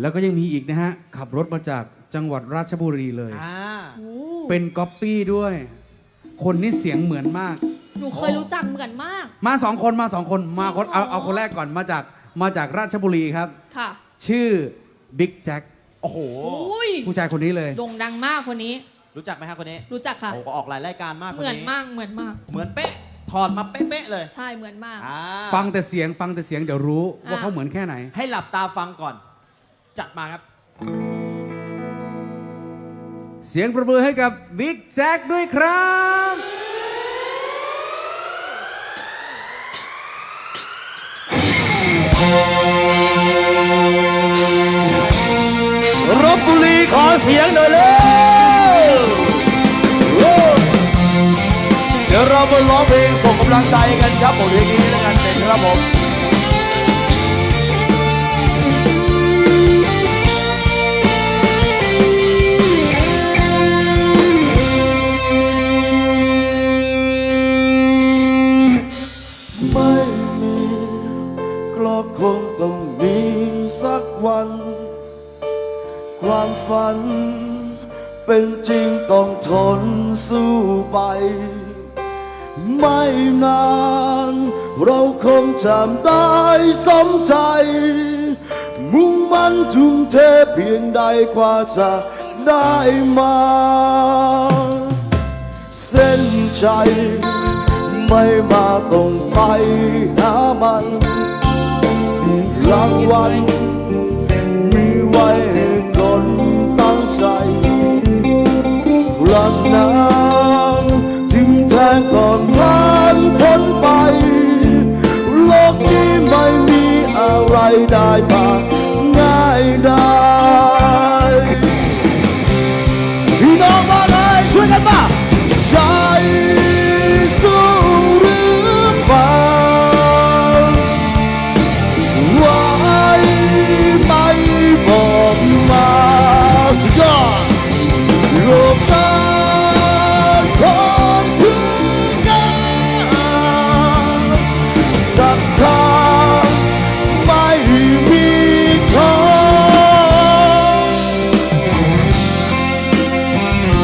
แล้วก็ยังมีอีกนะฮะ ขับรถมาจากจังหวัดราชบุรีเลย อ่าโอ้เป็นก๊อปปี้ด้วย คนนี้เสียงเหมือนมาก หนูเคยรู้จักเหมือนมาก มาสองคนมาสองคนมาคนจริงเหรอเอาเอาคนแรกก่อนมาจากมาจากราชบุรีครับ ค่ะ ชื่อบิ๊กแจ็คโอ้โห อุ้ยผู้ชายคนนี้เลย โด่งดังมากคนนี้ รู้จักไหมครับคนนี้รู้จักค่ะ โอ้ก็ออกหลายรายการมากคนเหมือนนี้มาก เหมือนมาก เหมือนเป๊ะ ถอดมาเป๊ะๆเลยใช่ เหมือนมาก อ่าฟังแต่เสียงฟังแต่เสียงเดี๋ยวรู้ว่าอะเขาเหมือนแค่ไหน ให้หลับตาฟังก่อน จัดมาครับ เสียงประมือให้กับบิ๊กแจ็คด้วยครับ รบบุรีขอเสียงหน่อยเลยโอ้เดี๋ยวเรามาร้องเพลงส่งกำลังใจกันครับบทเพลงนี้แล้วกันเป็นครับผมไม่ สู้ไป ไม่นาน เราคงจำได้สมใจ มุ่งมั่นทุ่มเทเพียงใดกว่าจะได้มา เส้นใจ ไม่มาต้องไปหามันรางวัลมีไว้ให้คนตั้งใจรักนา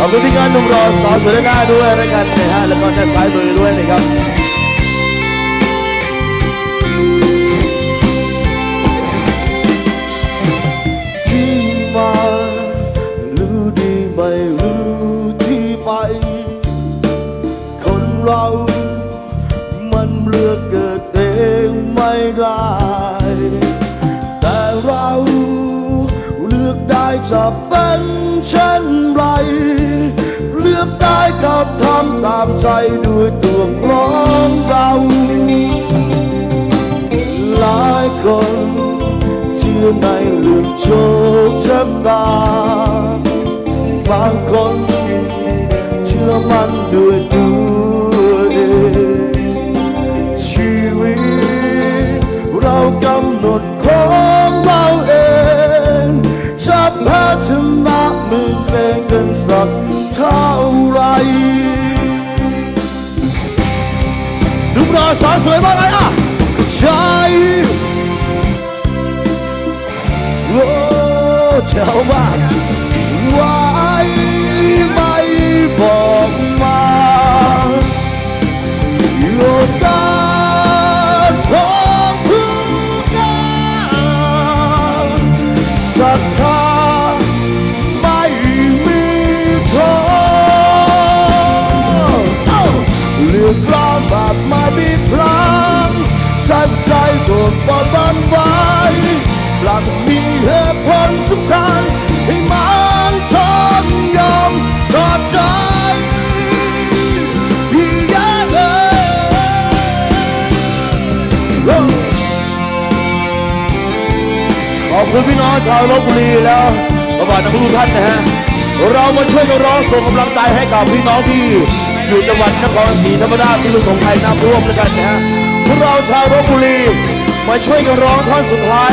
อบคุณที่งานหนุ่มรอสาวสวยด้านหน้าด้วยแล้วกันนะฮะแล้วก็ด้านซ้ายมือด้วยนะครับที่มารู้ดีไม่รู้ที่ไป คนเรามันเลือกเกิดเองไม่ได้แต่เราเลือกได้จะเป็นเช่นไร ได้ก็ทำตามใจด้วยตัวของเราหลายคนเชื่อในเรื่องโชคชะตาบางคนเชื่อมันด้วยตัวเองชีวิตเรากำหนดของเราเองจะแพ้ชนะมือเพลงกันสัก เท่าไหรดูปราสาวสวยมากเลยอะใช่โอ้เจ้ามาก อบคุณพี่น้องชาวลบบุรีแล้วประบาททุกท่านนะฮะ เรามาช่วยกันร้องส่งกำลังใจให้กับพี่น้องที่อยู่จังหวัดนครศรีธรรมราชที่ประสบภัยน้ำท่วมด้วยกันนะฮะพวกเราชาวลบบุรีมาช่วยกันร้องท่อนสุดท้าย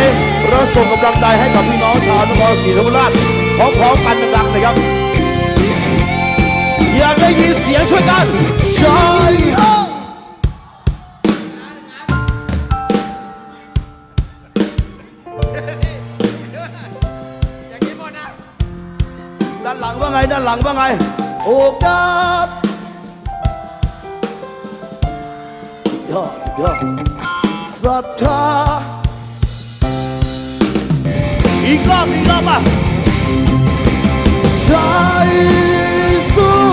เราส่งกำลังใจให้กับพี่น้องชาวนครศรีธรรมราชพร้อมๆกันดังๆนะครับอยากได้ยินเสียงช่วยกันใช่ Đánh lận quá ngay, đánh lận quá ngay. Cuộc chết Được, được Sát tha. Đi gom, đi gom à. Trái xuống.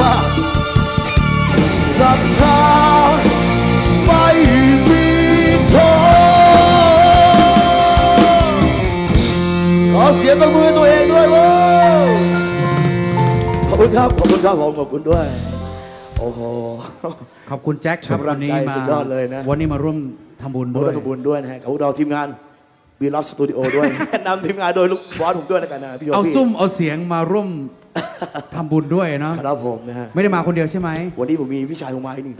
มากศรัทธาไม่มีท้อขอเสียงตบมือตัวเองด้วยเว้ยขอบคุณครับ ขอบคุณครับผมขอบคุณด้วย โอ้โห ขอบคุณแจ็คครับกำลัวังนนี้ใจมาสุดยอดเลยนะ วันนี้มาร่วมทำบุญด้ด้ววยยขอบคุณด้วยนะฮะขอบคุณเราทีมงานบีลอสสตูดิโอด้วยนำทีมงานโดยลูกบอสผมด้วยนะกันนะพี่โยเอาพี่ซุ่มเอาเสียงมาร่วม ทำบุญด้วยเนาะครับผมนะฮะไม่ได้มาคนเดียวใช่ไหม วันนี้ผมมีพี่ชายผมมาอีกหนึ่ง